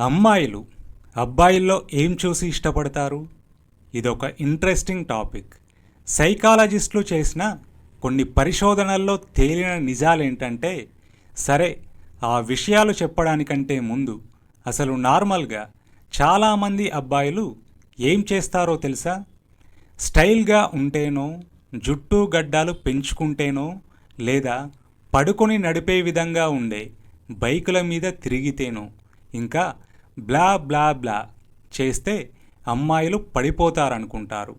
అమ్మాయిలు అబ్బాయిల్లో ఏం చూసి ఇష్టపడతారు? ఇదొక ఇంట్రెస్టింగ్ టాపిక్. సైకాలజిస్టులు చేసిన కొన్ని పరిశోధనల్లో తేలిన నిజాలేంటంటే సరే ఆ విషయాలు చెప్పడానికంటే ముందు అసలు నార్మల్గా చాలామంది అబ్బాయిలు ఏం చేస్తారో తెలుసా? స్టైల్గా ఉంటేనో జుట్టు గడ్డాలు పెంచుకుంటేనో లేదా పడుకొని నడిపే విధంగా ఉండే బైకుల మీద తిరిగితేనో ఇంకా బ్లా బ్లా బ్లా చేస్తే అమ్మాయిలు పడిపోతారనుకుంటారు.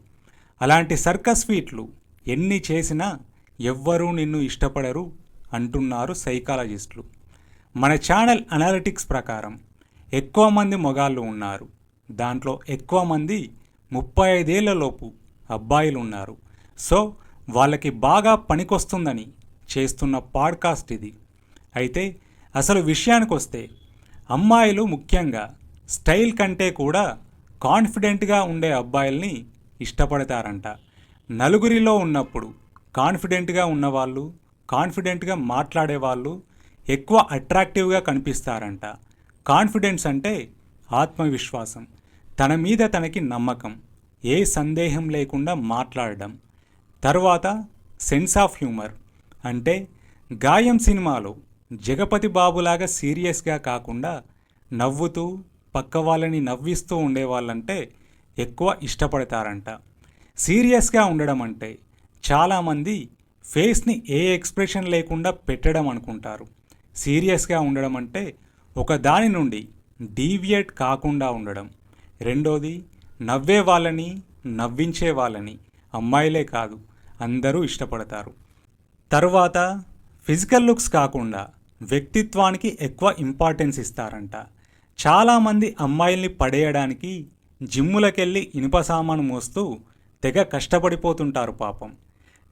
అలాంటి సర్కస్ ఫీట్లు ఎన్ని చేసినా ఎవ్వరూ నిన్ను ఇష్టపడరు అంటున్నారు సైకాలజిస్టులు. మన ఛానల్ అనాలిటిక్స్ ప్రకారం ఎక్కువ మంది మొగాళ్ళు ఉన్నారు. దాంట్లో ఎక్కువ మంది ముప్పై ఐదేళ్ళలోపు అబ్బాయిలు ఉన్నారు సో వాళ్ళకి బాగా పనికొస్తుందని చేస్తున్న పాడ్కాస్ట్ ఇది. అయితే అసలు విషయానికి వస్తే అమ్మాయిలు ముఖ్యంగా స్టైల్ కంటే కూడా కాన్ఫిడెంట్గా ఉండే అబ్బాయిల్ని ఇష్టపడతారంట. నలుగురిలో ఉన్నప్పుడు కాన్ఫిడెంట్గా ఉన్నవాళ్ళు కాన్ఫిడెంట్గా మాట్లాడేవాళ్ళు ఎక్కువ అట్రాక్టివ్గా కనిపిస్తారంట. కాన్ఫిడెన్స్ అంటే ఆత్మవిశ్వాసం. తన మీద తనకి నమ్మకం. ఏ సందేహం లేకుండా మాట్లాడడం. తర్వాత సెన్స్ ఆఫ్ హ్యూమర్ అంటే గాయం సినిమాలో జగపతి బాబులాగా సీరియస్గా కాకుండా నవ్వుతూ పక్క వాళ్ళని నవ్విస్తూ ఉండేవాళ్ళంటే ఎక్కువ ఇష్టపడతారంట. సీరియస్గా ఉండడం అంటే చాలామంది ఫేస్ని ఏ ఎక్స్ప్రెషన్ లేకుండా పెట్టడం అనుకుంటారు. సీరియస్గా ఉండడం అంటే ఒక దాని నుండి డీవియేట్ కాకుండా ఉండడం. రెండోది నవ్వే వాళ్ళని నవ్వించే వాళ్ళని. అమ్మాయిలే కాదు అందరూ ఇష్టపడతారు. తరువాత ఫిజికల్ లుక్స్ కాకుండా వ్యక్తిత్వానికి ఎక్కువ ఇంపార్టెన్స్ ఇస్తారంట. చాలామంది అమ్మాయిల్ని పడేయడానికి జిమ్ములకెళ్ళి ఇనుప సామాను మోస్తూ తెగ కష్టపడిపోతుంటారు పాపం.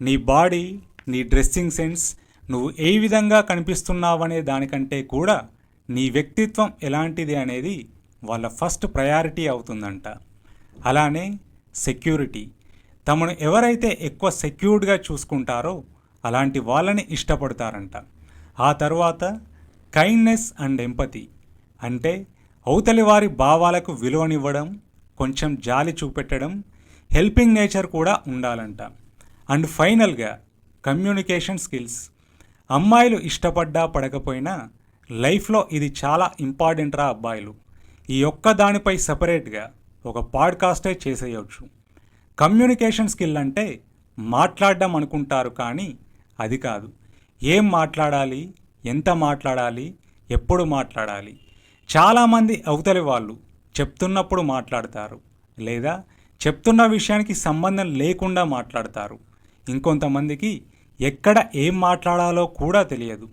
నీ బాడీ నీ డ్రెస్సింగ్ సెన్స్ నువ్వు ఏ విధంగా కనిపిస్తున్నావనే దానికంటే కూడా నీ వ్యక్తిత్వం ఎలాంటిది అనేది వాళ్ళ ఫస్ట్ ప్రయారిటీ అవుతుందంట. అలానే సెక్యూరిటీ. తమను ఎవరైతే ఎక్కువ సెక్యూర్డ్గా చూసుకుంటారో అలాంటి వాళ్ళని ఇష్టపడతారంట. ఆ తర్వాత కైండ్నెస్ అండ్ ఎంపతి అంటే అవతలి వారి భావాలకు విలువనివ్వడం కొంచెం జాలి చూపెట్టడం హెల్పింగ్ నేచర్ కూడా ఉండాలంట. అండ్ ఫైనల్గా కమ్యూనికేషన్ స్కిల్స్ అమ్మాయిలు ఇష్టపడ్డా పడకపోయినా లైఫ్లో ఇది చాలా ఇంపార్టెంట్ రా అబ్బాయిలు. ఈ ఒక్క దానిపై సపరేట్గా ఒక పాడ్కాస్టే చేసేయవచ్చు కమ్యూనికేషన్ స్కిల్ అంటే మాట్లాడడం అనుకుంటారు కానీ అది కాదు. ఏం మాట్లాడాలి? ఎంత మాట్లాడాలి? ఎప్పుడు మాట్లాడాలి? చాలామంది అవతలి వాళ్ళు చెప్తున్నప్పుడు మాట్లాడతారు లేదా చెప్తున్న విషయానికి సంబంధం లేకుండా మాట్లాడతారు. ఇంకొంతమందికి ఎక్కడ ఏం మాట్లాడాలో కూడా తెలియదు.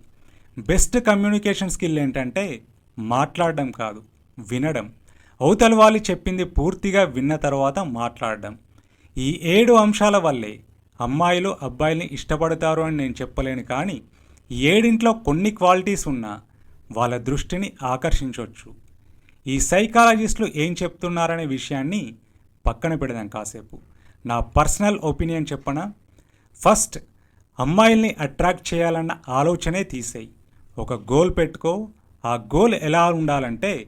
బెస్ట్ కమ్యూనికేషన్ స్కిల్ ఏంటంటే మాట్లాడడం కాదు వినడం. అవతలి వాళ్ళు చెప్పింది పూర్తిగా విన్న తర్వాత మాట్లాడడం. ఈ ఏడు అంశాల వల్లే అమ్మాయిలు అబ్బాయిల్ని ఇష్టపడతారు అని నేను చెప్పలేను కానీ ఏడింట్లో కొన్ని క్వాలిటీస్ ఉన్నా వాళ్ళ దృష్టిని ఆకర్షించవచ్చు ఈ సైకాలజిస్టులు ఏం చెప్తున్నారనే విషయాన్ని పక్కన పెడదాం కాసేపు. నా పర్సనల్ ఒపీనియన్ చెప్పనా? ఫస్ట్ అమ్మాయిల్ని అట్రాక్ట్ చేయాలన్న ఆలోచనే తీసేయి. ఒక గోల్ పెట్టుకో. ఆ గోల్ ఎలా ఉండాలంటే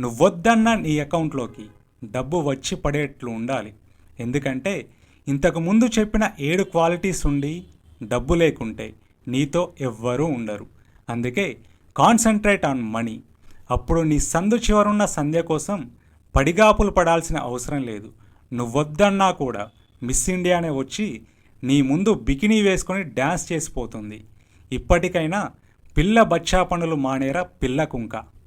నువ్వొద్దన్న నీ అకౌంట్లోకి డబ్బు వచ్చి పడేట్లు ఉండాలి. ఎందుకంటే ఇంతకు ముందు చెప్పిన ఏడు క్వాలిటీస్ ఉండి డబ్బు లేకుంటే నీతో ఎవ్వరూ ఉండరు. అందుకే కాన్సన్ట్రేట్ ఆన్ మనీ. అప్పుడు నీ సందు చివరున్న సంధ్య కోసం పడిగాపులు పడాల్సిన అవసరం లేదు. నువ్వొద్దన్నా కూడా మిస్ ఇండియానే వచ్చి నీ ముందు బికినీ వేసుకొని డ్యాన్స్ చేసిపోతుంది. ఇప్పటికైనా పిల్ల బచ్చా పనులు మానేరా పిల్ల కుంక.